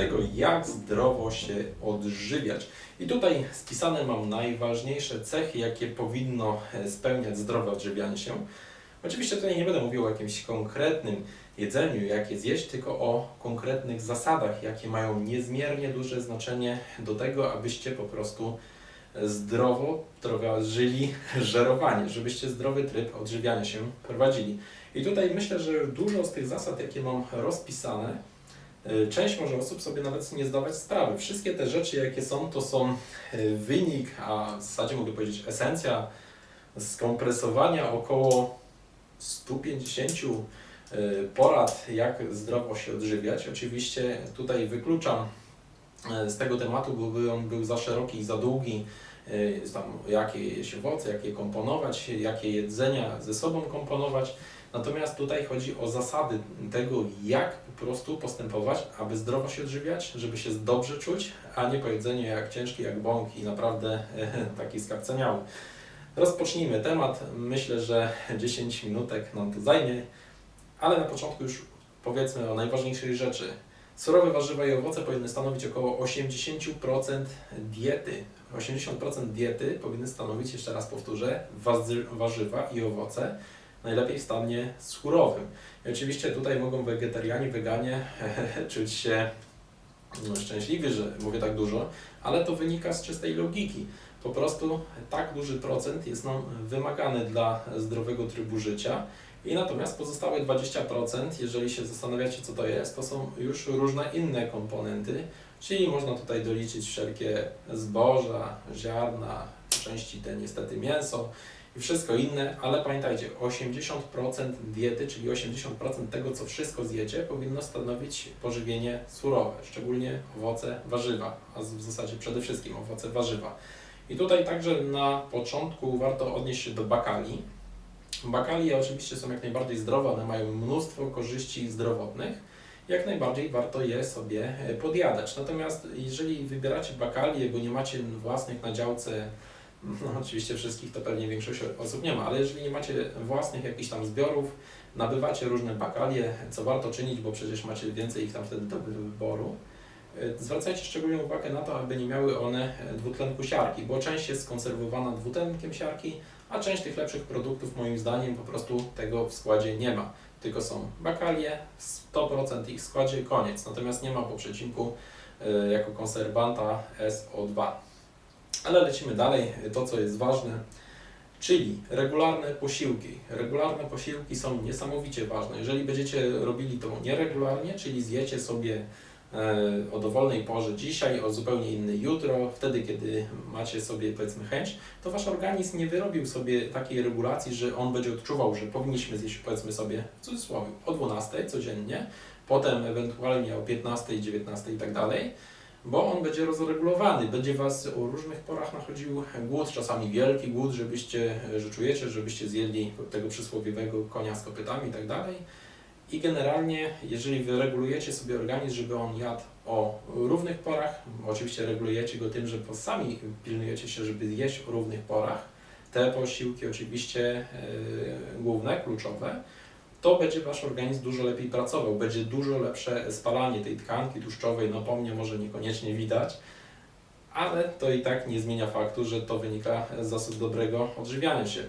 tego, jak zdrowo się odżywiać. I tutaj spisane mam najważniejsze cechy, jakie powinno e, spełniać zdrowe odżywianie się. Oczywiście tutaj nie będę mówił o jakimś konkretnym jedzeniu, jakie zjeść, tylko o konkretnych zasadach, jakie mają niezmiernie duże znaczenie do tego, abyście po prostu zdrowo żyli żerowanie, żebyście zdrowy tryb odżywiania się prowadzili. I tutaj myślę, że dużo z tych zasad, jakie mam rozpisane, część może osób sobie nawet nie zdawać sprawy. Wszystkie te rzeczy, jakie są, to są y, wynik, a w zasadzie mogę powiedzieć esencja skompresowania około 150 y, porad, jak zdrowo się odżywiać. Oczywiście tutaj wykluczam z tego tematu, byłby on był za szeroki i za długi, tam, jakie jeść owoce, jakie komponować, jakie jedzenia ze sobą komponować. Natomiast tutaj chodzi o zasady tego, jak po prostu postępować, aby zdrowo się odżywiać, żeby się dobrze czuć, a nie po jedzeniu jak ciężki, jak bąk i naprawdę taki skapceniały. Rozpocznijmy temat. Myślę, że 10 minutek nam to zajmie, ale na początku już powiedzmy o najważniejszej rzeczy. Surowe warzywa i owoce powinny stanowić około 80% diety. 80% diety powinny stanowić, jeszcze raz powtórzę, warzywa i owoce, najlepiej w stanie surowym. I oczywiście tutaj mogą wegetarianie, weganie czuć się no, szczęśliwi, że mówię tak dużo, ale to wynika z czystej logiki. Po prostu tak duży procent jest nam wymagany dla zdrowego trybu życia. I natomiast pozostałe 20%, jeżeli się zastanawiacie, co to jest, to są już różne inne komponenty, czyli można tutaj doliczyć wszelkie zboża, ziarna, części te niestety mięso i wszystko inne, ale pamiętajcie, 80% diety, czyli 80% tego, co wszystko zjecie, powinno stanowić pożywienie surowe, szczególnie owoce, warzywa, a w zasadzie przede wszystkim owoce, warzywa. I tutaj także na początku warto odnieść się do bakali. Bakalie oczywiście są jak najbardziej zdrowe, one mają mnóstwo korzyści zdrowotnych. Jak najbardziej warto je sobie e, podjadać. Natomiast jeżeli wybieracie bakalie, bo nie macie własnych na działce, no oczywiście wszystkich to pewnie większość osób nie ma, ale jeżeli nie macie własnych jakichś tam zbiorów, nabywacie różne bakalie, co warto czynić, bo przecież macie więcej ich tam wtedy do wyboru. E, Zwracajcie szczególną uwagę na to, aby nie miały one dwutlenku siarki, bo część jest skonserwowana dwutlenkiem siarki, a część tych lepszych produktów moim zdaniem po prostu tego w składzie nie ma. Tylko są bakalie, 100% ich w składzie, koniec. Natomiast nie ma po przecinku e, jako konserwanta SO2. Ale lecimy dalej, to co jest ważne, czyli regularne posiłki. Regularne posiłki są niesamowicie ważne. Jeżeli będziecie robili to nieregularnie, czyli zjecie sobie e, o dowolnej porze dzisiaj, o zupełnie innej jutro, wtedy kiedy macie sobie powiedzmy chęć, to wasz organizm nie wyrobił sobie takiej regulacji, że on będzie odczuwał, że powinniśmy zjeść powiedzmy sobie w cudzysłowie o 12 codziennie, potem ewentualnie o 15, 19 i tak dalej, bo on będzie rozregulowany, będzie was o różnych porach nachodził. Głód, czasami wielki głód, żebyście, że czujecie, żebyście zjedli tego przysłowiowego konia z kopytami i tak dalej. I generalnie, jeżeli wy regulujecie sobie organizm, żeby on jadł o równych porach, oczywiście regulujecie go tym, że sami pilnujecie się, żeby jeść o równych porach, te posiłki oczywiście yy, główne, kluczowe, to będzie Wasz organizm dużo lepiej pracował, będzie dużo lepsze spalanie tej tkanki tłuszczowej, no po mnie może niekoniecznie widać, ale to i tak nie zmienia faktu, że to wynika z zasad dobrego odżywiania się.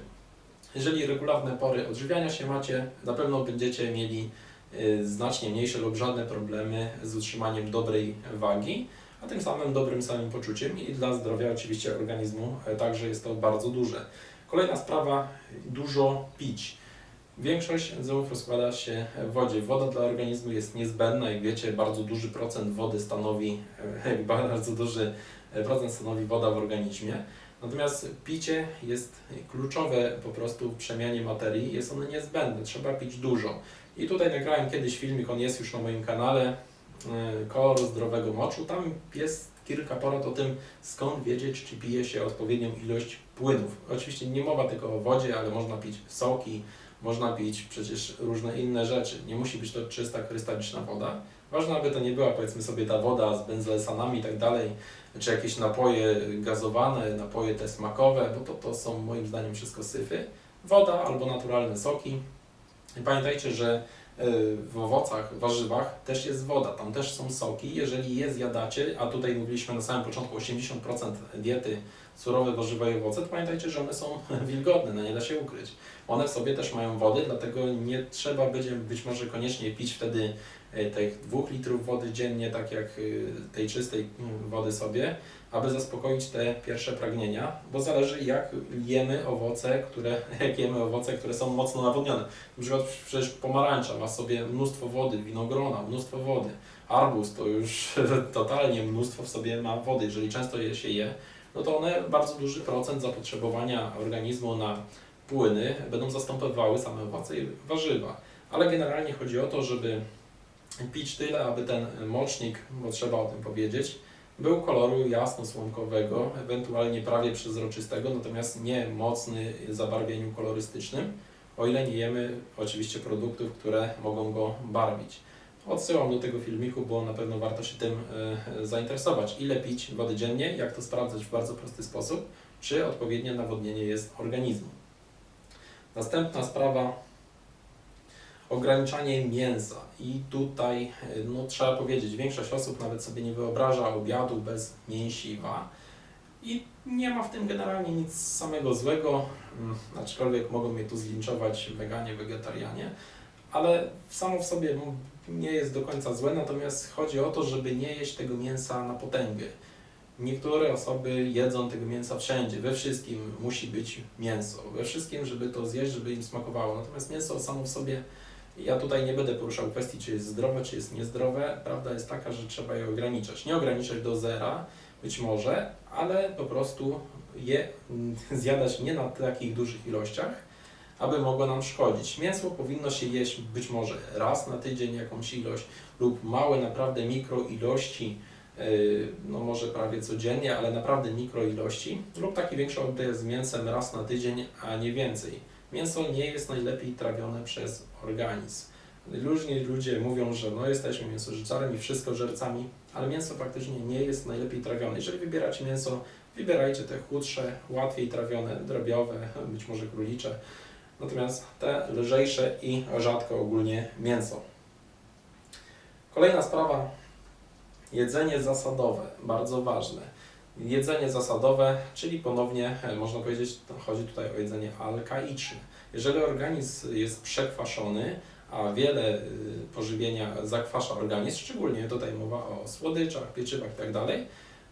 Jeżeli regularne pory odżywiania się macie, na pewno będziecie mieli y, znacznie mniejsze lub żadne problemy z utrzymaniem dobrej wagi, a tym samym dobrym samym poczuciem i dla zdrowia oczywiście organizmu e, także jest to bardzo duże. Kolejna sprawa, dużo pić. Większość enzymów rozkłada się w wodzie. Woda dla organizmu jest niezbędna, jak wiecie, bardzo duży procent wody stanowi, bardzo duży procent stanowi woda w organizmie. Natomiast picie jest kluczowe po prostu w przemianie materii, jest ono niezbędne, trzeba pić dużo. I tutaj nagrałem kiedyś filmik, on jest już na moim kanale, e, kolor zdrowego moczu. Tam jest kilka porad o tym, skąd wiedzieć, czy pije się odpowiednią ilość płynów. Oczywiście nie mowa tylko o wodzie, ale można pić soki, można pić przecież różne inne rzeczy. Nie musi być to czysta, krystaliczna woda. Ważne, aby to nie była powiedzmy sobie ta woda z benzoesanami i tak dalej, czy jakieś napoje gazowane, napoje te smakowe, bo to, to są moim zdaniem wszystko syfy. Woda albo naturalne soki. I pamiętajcie, że w owocach, warzywach też jest woda, tam też są soki. Jeżeli je zjadacie, a tutaj mówiliśmy na samym początku 80% diety surowe warzywa i owoce, to pamiętajcie, że one są wilgotne, no nie da się ukryć. One w sobie też mają wody, dlatego nie trzeba będzie być może koniecznie pić wtedy e, tych dwóch litrów wody dziennie, tak jak y, tej czystej mm, wody sobie, aby zaspokoić te pierwsze pragnienia, bo zależy jak jemy owoce, które, jak jemy owoce, które są mocno nawodnione. Na przykład przecież pomarańcza ma sobie mnóstwo wody, winogrona, mnóstwo wody. Arbuz to już totalnie mnóstwo w sobie ma wody. Jeżeli często je się je, no to one bardzo duży procent zapotrzebowania organizmu na płyny będą zastępowały same owoce i warzywa. Ale generalnie chodzi o to, żeby pić tyle, aby ten mocznik, bo trzeba o tym powiedzieć, był koloru jasno-słomkowego, ewentualnie prawie przezroczystego, natomiast nie mocny w zabarwieniu kolorystycznym, o ile nie jemy oczywiście produktów, które mogą go barwić. Odsyłam do tego filmiku, bo na pewno warto się tym e, zainteresować. Ile pić wody dziennie, jak to sprawdzać w bardzo prosty sposób, czy odpowiednie nawodnienie jest organizmu. Następna sprawa, ograniczanie mięsa. I tutaj, e, no trzeba powiedzieć, większość osób nawet sobie nie wyobraża obiadu bez mięsiwa. I nie ma w tym generalnie nic samego złego, mm, aczkolwiek mogą mnie tu zlinczować weganie, wegetarianie, ale samo w sobie no, nie jest do końca złe, natomiast chodzi o to, żeby nie jeść tego mięsa na potęgę. Niektóre osoby jedzą tego mięsa wszędzie, we wszystkim musi być mięso, we wszystkim, żeby to zjeść, żeby im smakowało. Natomiast mięso samo w sobie, ja tutaj nie będę poruszał kwestii, czy jest zdrowe, czy jest niezdrowe. Prawda jest taka, że trzeba je ograniczać. Nie ograniczać do zera, być może, ale po prostu je zjadać nie na takich dużych ilościach, aby mogło nam szkodzić. Mięso powinno się jeść być może raz na tydzień jakąś ilość lub małe naprawdę mikro ilości, yy, no może prawie codziennie, ale naprawdę mikro ilości lub taki większy oddech z mięsem raz na tydzień, a nie więcej. Mięso nie jest najlepiej trawione przez organizm. Różni ludzie mówią, że no jesteśmy mięsożyczarem i wszystko żercami, ale mięso faktycznie nie jest najlepiej trawione. Jeżeli wybieracie mięso, wybierajcie te chudsze, łatwiej trawione, drobiowe, być może królicze, natomiast te lżejsze i rzadko ogólnie mięso. Kolejna sprawa, jedzenie zasadowe, bardzo ważne. Jedzenie zasadowe, czyli ponownie e, można powiedzieć, chodzi tutaj o jedzenie alkaiczne. Jeżeli organizm jest przekwaszony, a wiele y, pożywienia zakwasza organizm, szczególnie tutaj mowa o słodyczach, pieczywach itd.,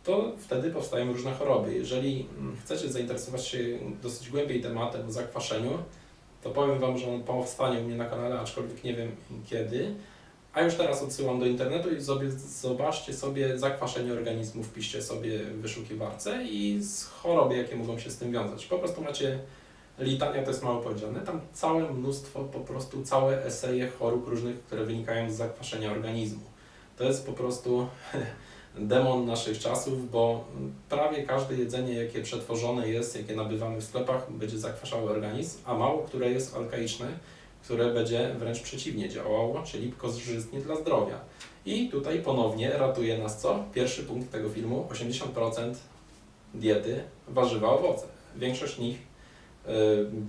to wtedy powstają różne choroby. Jeżeli mm, chcecie zainteresować się dosyć głębiej tematem o zakwaszeniu, to powiem Wam, że on powstanie u mnie na kanale, aczkolwiek nie wiem kiedy. A już teraz odsyłam do internetu i zobaczcie sobie zakwaszenie organizmu, wpiszcie sobie w wyszukiwarce i choroby, jakie mogą się z tym wiązać. Po prostu macie litania, to jest mało powiedziane, tam całe mnóstwo, po prostu całe eseje chorób różnych, które wynikają z zakwaszenia organizmu. To jest po prostu demon naszych czasów, bo prawie każde jedzenie, jakie przetworzone jest, jakie nabywamy w sklepach, będzie zakwaszało organizm, a mało które jest alkaiczne, które będzie wręcz przeciwnie działało, czyli korzystnie dla zdrowia. I tutaj ponownie ratuje nas co? Pierwszy punkt tego filmu, 80% diety warzywa, owoce. Większość nich, yy,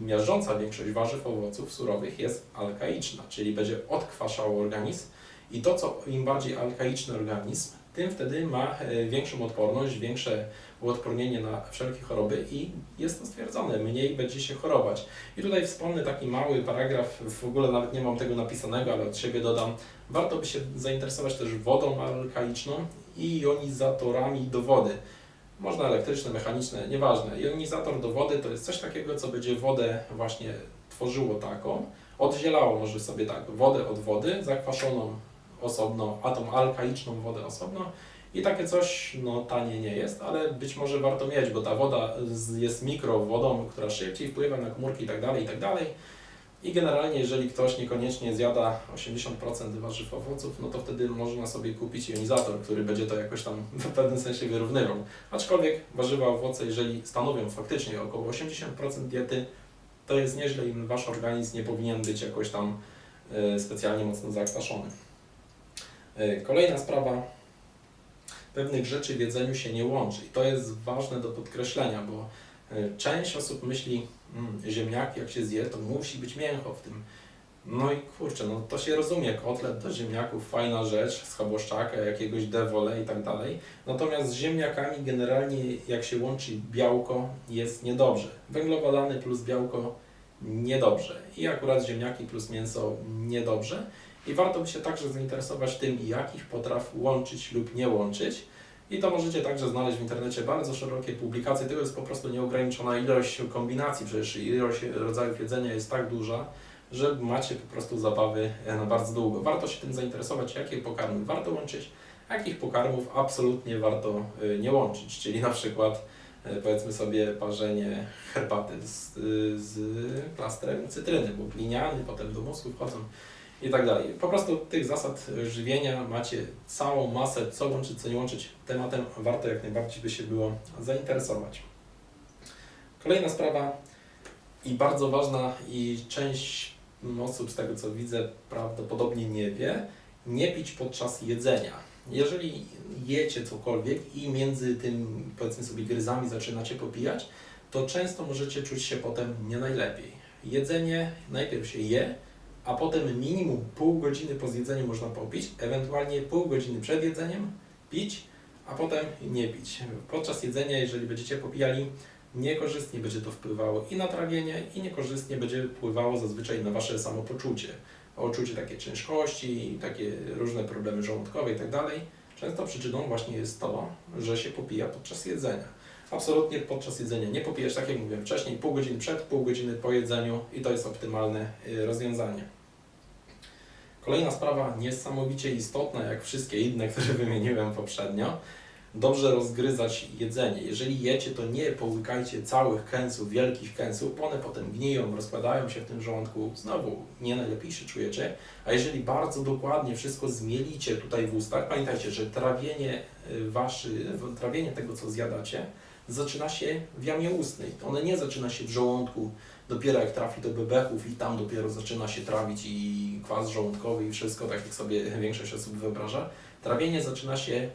miażdżąca większość warzyw, owoców surowych jest alkaiczna, czyli będzie odkwaszało organizm i to, co im bardziej alkaiczny organizm, tym wtedy ma e, większą odporność, większe uodpornienie na wszelkie choroby i jest to stwierdzone, mniej będzie się chorować. I tutaj wspomnę taki mały paragraf, w ogóle nawet nie mam tego napisanego, ale od siebie dodam, warto by się zainteresować też wodą alkaliczną i jonizatorami do wody. Można elektryczne, mechaniczne, nieważne. Jonizator do wody to jest coś takiego, co będzie wodę właśnie tworzyło taką, oddzielało może sobie tak wodę od wody, zakwaszoną osobno, a tą alkaiczną wodę osobno. I takie coś no, tanie nie jest, ale być może warto mieć, bo ta woda jest mikrowodą, która szybciej wpływa na komórki itd. itd. I generalnie, jeżeli ktoś niekoniecznie zjada 80% warzyw owoców, no to wtedy można sobie kupić jonizator, który będzie to jakoś tam w pewnym sensie wyrównywał. Aczkolwiek warzywa, owoce, jeżeli stanowią faktycznie około 80% diety, to jest nieźle i wasz organizm nie powinien być jakoś tam e, specjalnie mocno zakwaszony. E, Kolejna sprawa, pewnych rzeczy w jedzeniu się nie łączy i to jest ważne do podkreślenia, bo e, część osób myśli, mm, ziemniaki jak się zje, to musi być mięcho w tym. No i kurczę, no to się rozumie, kotlet do ziemniaków, fajna rzecz, schaboszczaka, jakiegoś dewole i tak dalej. Natomiast z ziemniakami generalnie jak się łączy białko jest niedobrze. Węglowodany plus białko niedobrze. I akurat ziemniaki plus mięso niedobrze. I warto by się także zainteresować tym, jakich potraw łączyć lub nie łączyć. I to możecie także znaleźć w internecie bardzo szerokie publikacje. To jest po prostu nieograniczona ilość kombinacji, przecież ilość rodzajów jedzenia jest tak duża, że macie po prostu zabawy e, na bardzo długo. Warto się tym zainteresować, jakie pokarmy warto łączyć, a jakich pokarmów absolutnie warto e, nie łączyć. Czyli na przykład e, powiedzmy sobie parzenie herbaty z, z plastrem cytryny, bo gliniany potem do mózgu wchodzą i tak dalej. Po prostu tych zasad żywienia macie całą masę, co łączyć, co nie łączyć. Tematem warto jak najbardziej by się było zainteresować. Kolejna sprawa i bardzo ważna i część osób z tego co widzę prawdopodobnie nie wie, nie pić podczas jedzenia. Jeżeli jecie cokolwiek i między tym powiedzmy sobie gryzami zaczynacie popijać, to często możecie czuć się potem nie najlepiej. Jedzenie najpierw się je, a potem minimum pół godziny po zjedzeniu można popić, ewentualnie pół godziny przed jedzeniem pić, a potem nie pić. Podczas jedzenia, jeżeli będziecie popijali, niekorzystnie będzie to wpływało i na trawienie, i niekorzystnie będzie wpływało zazwyczaj na Wasze samopoczucie. Odczucie takie ciężkości, takie różne problemy żołądkowe i tak dalej. Często przyczyną właśnie jest to, że się popija podczas jedzenia. Absolutnie podczas jedzenia nie popijesz, tak jak mówiłem wcześniej, pół godziny przed, pół godziny po jedzeniu i to jest optymalne y, rozwiązanie. Kolejna sprawa, niesamowicie istotna, jak wszystkie inne, które wymieniłem poprzednio, dobrze rozgryzać jedzenie. Jeżeli jecie, to nie połykajcie całych kęsów, wielkich kęsów, bo one potem gniją, rozkładają się w tym żołądku, znowu nie najlepiej się czujecie. A jeżeli bardzo dokładnie wszystko zmielicie tutaj w ustach, pamiętajcie, że trawienie, y, waszy, trawienie tego, co zjadacie, zaczyna się w jamie ustnej. One nie zaczyna się w żołądku, dopiero jak trafi do bebechów i tam dopiero zaczyna się trawić i kwas żołądkowy i wszystko, tak jak sobie większość osób wyobraża. Trawienie zaczyna się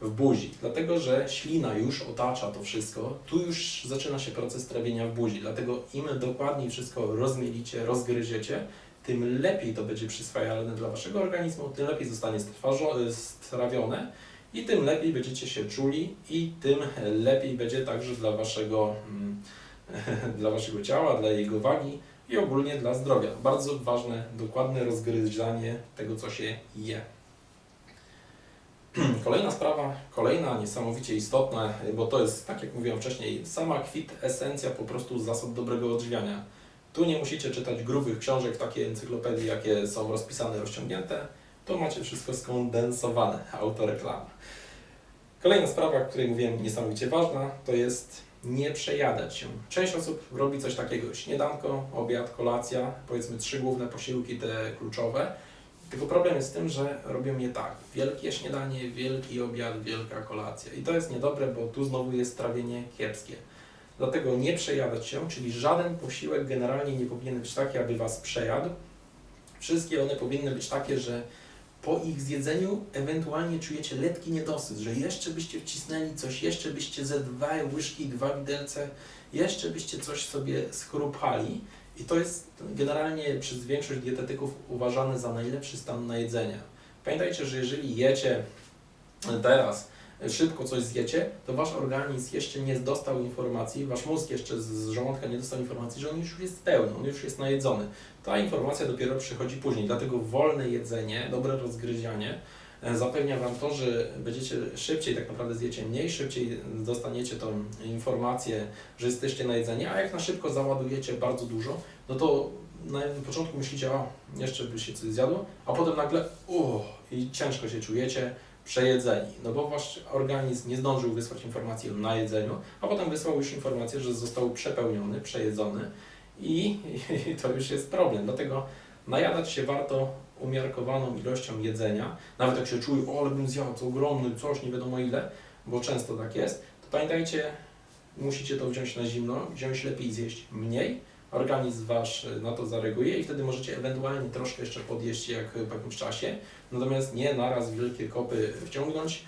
w buzi, dlatego że ślina już otacza to wszystko, tu już zaczyna się proces trawienia w buzi, dlatego im dokładniej wszystko rozmielicie, rozgryziecie, tym lepiej to będzie przyswajalne dla Waszego organizmu, tym lepiej zostanie stwarzo- strawione i tym lepiej będziecie się czuli i tym lepiej będzie także dla Waszego, mm, dla waszego ciała, dla jego wagi i ogólnie dla zdrowia. Bardzo ważne, dokładne rozgryzanie tego, co się je. Kolejna sprawa, kolejna niesamowicie istotna, bo to jest, tak jak mówiłem wcześniej, sama kwit esencja po prostu zasad dobrego odżywiania. Tu nie musicie czytać grubych książek, takie encyklopedii, jakie są rozpisane, rozciągnięte. Tu macie wszystko skondensowane, autoreklama. Kolejna sprawa, o której mówiłem, niesamowicie ważna, to jest nie przejadać się. Część osób robi coś takiego, śniadanko, obiad, kolacja, powiedzmy trzy główne posiłki, te kluczowe. Tylko problem jest w tym, że robią je tak. Wielkie śniadanie, wielki obiad, wielka kolacja. I to jest niedobre, bo tu znowu jest trawienie kiepskie. Dlatego nie przejadać się, czyli żaden posiłek generalnie nie powinien być taki, aby Was przejadł. Wszystkie one powinny być takie, że po ich zjedzeniu ewentualnie czujecie letki niedosyt, że jeszcze byście wcisnęli coś, jeszcze byście ze dwa łyżki, dwa widelce, jeszcze byście coś sobie schrupali. I to jest generalnie przez większość dietetyków uważane za najlepszy stan na jedzenie. Pamiętajcie, że jeżeli jecie teraz, szybko coś zjecie, to wasz organizm jeszcze nie dostał informacji, wasz mózg jeszcze z żołądka nie dostał informacji, że on już jest pełny, on już jest najedzony. Ta informacja dopiero przychodzi później, dlatego wolne jedzenie, dobre rozgryzianie e, zapewnia Wam to, że będziecie szybciej, tak naprawdę zjecie mniej, szybciej dostaniecie tą informację, że jesteście na jedzenie, a jak na szybko załadujecie bardzo dużo, no to na początku myślicie, o, jeszcze by się coś zjadło, a potem nagle, uff, i ciężko się czujecie, przejedzeni, no bo wasz organizm nie zdążył wysłać informacji o najedzeniu, a potem wysłał już informację, że został przepełniony, przejedzony i, i to już jest problem. Dlatego najadać się warto umiarkowaną ilością jedzenia, nawet jak się czuje, o ale bym zjadł ogromny coś, nie wiadomo ile, bo często tak jest, to pamiętajcie, musicie to wziąć na zimno, wziąć lepiej zjeść mniej, organizm wasz na to zareaguje i wtedy możecie ewentualnie troszkę jeszcze podjeść jak po jakimś czasie, natomiast nie naraz wielkie kopy wciągnąć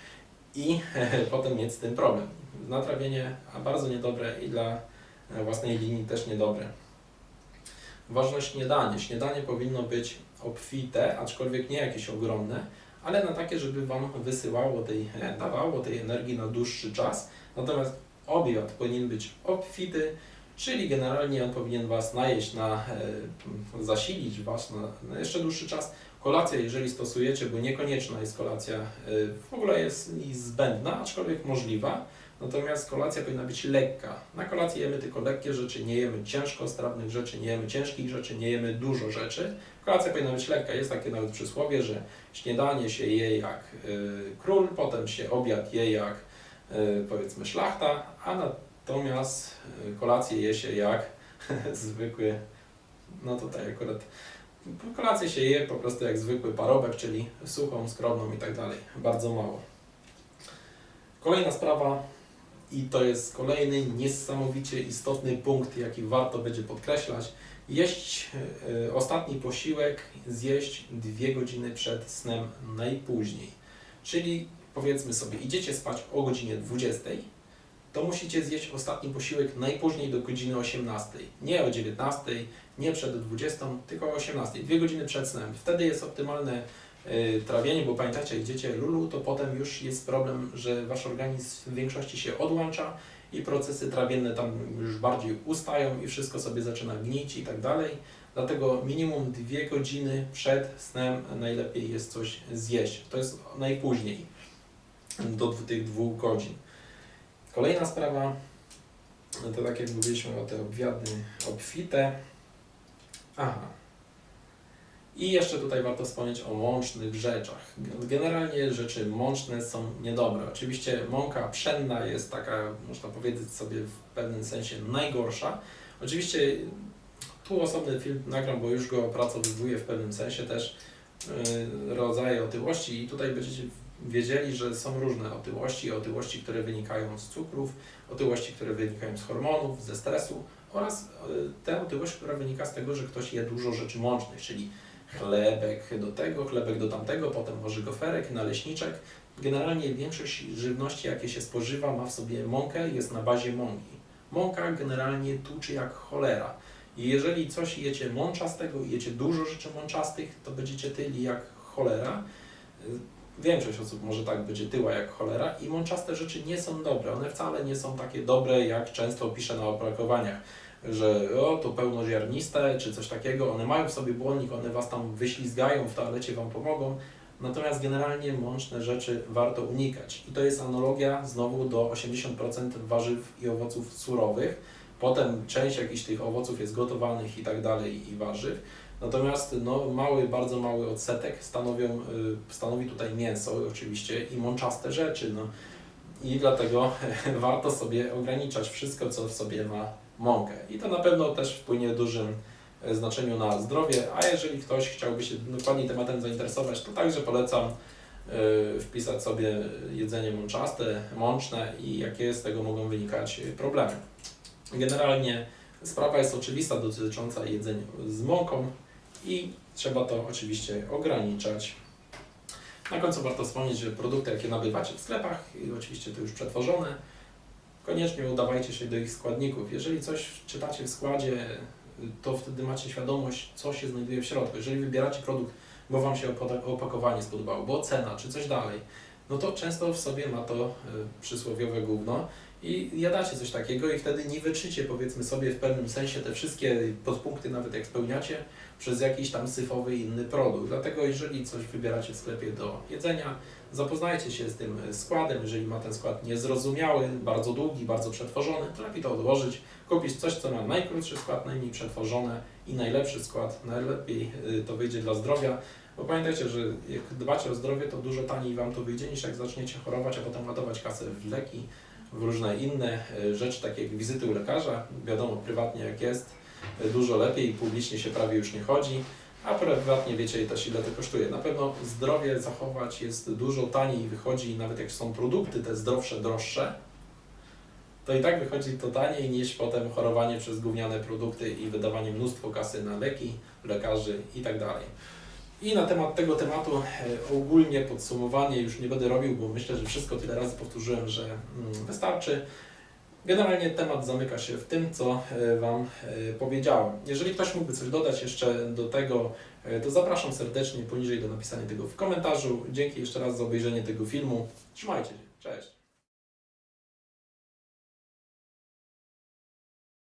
i potem mieć z tym problem. Natrawienie bardzo niedobre i dla własnej linii też niedobre. ważne śniadanie. Śniadanie powinno być obfite, aczkolwiek nie jakieś ogromne, ale na takie, żeby Wam wysyłało tej, e, dawało tej energii na dłuższy czas. Natomiast obiad powinien być obfity, czyli generalnie on powinien Was najeść, na, e, zasilić Was na, na jeszcze dłuższy czas. Kolacja, jeżeli stosujecie, bo niekonieczna jest kolacja, e, w ogóle jest zbędna, aczkolwiek możliwa. Natomiast kolacja powinna być lekka. Na kolację jemy tylko lekkie rzeczy, nie jemy ciężko strawnych rzeczy, nie jemy ciężkich rzeczy, nie jemy dużo rzeczy. Kolacja powinna być lekka. Jest takie nawet przysłowie, że śniadanie się je jak y, król, potem się obiad je jak powiedzmy szlachta, a natomiast y, kolację je się jak zwykły, no tutaj akurat kolację się je po prostu jak zwykły parobek, czyli suchą, skromną i tak dalej. Bardzo mało. Kolejna sprawa, i to jest kolejny niesamowicie istotny punkt, jaki warto będzie podkreślać. Jeść y, ostatni posiłek, zjeść dwie godziny przed snem najpóźniej. Czyli powiedzmy sobie, idziecie spać o godzinie 20, to musicie zjeść ostatni posiłek najpóźniej do godziny 18. Nie o 19, nie przed 20, tylko o 18. Dwie godziny przed snem. Wtedy jest optymalne y, trawienie, bo pamiętajcie, jak idziecie lulu, to potem już jest problem, że wasz organizm w większości się odłącza i procesy trawienne tam już bardziej ustają i wszystko sobie zaczyna gnić i tak dalej. Dlatego minimum dwie godziny przed snem najlepiej jest coś zjeść. To jest najpóźniej do tych dwóch godzin. Kolejna sprawa, to tak jak mówiliśmy o te obiady obfite. Aha. I jeszcze tutaj warto wspomnieć o mącznych rzeczach. Generalnie rzeczy mączne są niedobre. Oczywiście mąka pszenna jest taka, można powiedzieć sobie w pewnym sensie najgorsza. Oczywiście tu osobny film nagram, bo już go opracowywuję w pewnym sensie też yy, rodzaje otyłości i tutaj będziecie wiedzieli, że są różne otyłości, otyłości, które wynikają z cukrów, otyłości, które wynikają z hormonów, ze stresu oraz y, te otyłość, która wynika z tego, że ktoś je dużo rzeczy mącznych, czyli chlebek do tego, chlebek do tamtego, potem może goferek, naleśniczek. Generalnie większość żywności, jakie się spożywa, ma w sobie mąkę, jest na bazie mąki. Mąka generalnie tuczy jak cholera. I jeżeli coś jecie mączastego jecie dużo rzeczy mączastych, to będziecie tyli jak cholera. Większość osób może tak będzie tyła jak cholera i mączaste rzeczy nie są dobre. One wcale nie są takie dobre, jak często pisze na opakowaniach, że o, to pełnoziarniste czy coś takiego. One mają w sobie błonnik, one Was tam wyślizgają, w toalecie Wam pomogą. Natomiast generalnie mączne rzeczy warto unikać. I to jest analogia znowu do 80% warzyw i owoców surowych. Potem część jakichś tych owoców jest gotowanych i tak dalej i warzyw. Natomiast no, mały, bardzo mały odsetek stanowią, y, stanowi tutaj mięso oczywiście i mączaste rzeczy. No. I dlatego warto sobie ograniczać wszystko, co w sobie ma mąkę. I to na pewno też wpłynie w dużym e, znaczeniu na zdrowie, a jeżeli ktoś chciałby się dokładniej tematem zainteresować, to także polecam y, wpisać sobie jedzenie mączaste, mączne i jakie z tego mogą wynikać problemy. Generalnie sprawa jest oczywista dotycząca jedzenia z mąką i trzeba to oczywiście ograniczać. Na końcu warto wspomnieć, że produkty, jakie nabywacie w sklepach, oczywiście to już przetworzone, koniecznie udawajcie się do ich składników. Jeżeli coś czytacie w składzie, to wtedy macie świadomość, co się znajduje w środku. Jeżeli wybieracie produkt, bo Wam się opakowanie spodobało, bo cena, czy coś dalej, no to często w sobie ma to y, przysłowiowe gówno i jadacie coś takiego i wtedy nie wyczycie, powiedzmy sobie, w pewnym sensie te wszystkie podpunkty, nawet jak spełniacie, przez jakiś tam syfowy inny produkt. Dlatego jeżeli coś wybieracie w sklepie do jedzenia, zapoznajcie się z tym składem. Jeżeli ma ten skład niezrozumiały, bardzo długi, bardzo przetworzony, to lepiej to odłożyć, kupić coś, co ma najkrótszy skład, najmniej przetworzone i najlepszy skład. Najlepiej y, to wyjdzie dla zdrowia. Bo pamiętajcie, że jak dbacie o zdrowie, to dużo taniej Wam to wyjdzie, niż jak zaczniecie chorować, a potem ładować kasę w leki, w różne inne y, rzeczy, takie jak wizyty u lekarza. Wiadomo, prywatnie jak jest, y, dużo lepiej, publicznie się prawie już nie chodzi, a prywatnie wiecie też ile to kosztuje. Na pewno zdrowie zachować jest dużo taniej i wychodzi, nawet jak są produkty te zdrowsze, droższe, to i tak wychodzi to taniej niż potem chorowanie przez gówniane produkty i wydawanie mnóstwo kasy na leki, lekarzy i tak. I na temat tego tematu e, ogólnie podsumowanie już nie będę robił, bo myślę, że wszystko tyle razy powtórzyłem, że mm, wystarczy. Generalnie temat zamyka się w tym, co e, Wam e, powiedziałem. Jeżeli ktoś mógłby coś dodać jeszcze do tego, to zapraszam serdecznie poniżej do napisania tego w komentarzu. Dzięki jeszcze raz za obejrzenie tego filmu. Trzymajcie się. Cześć.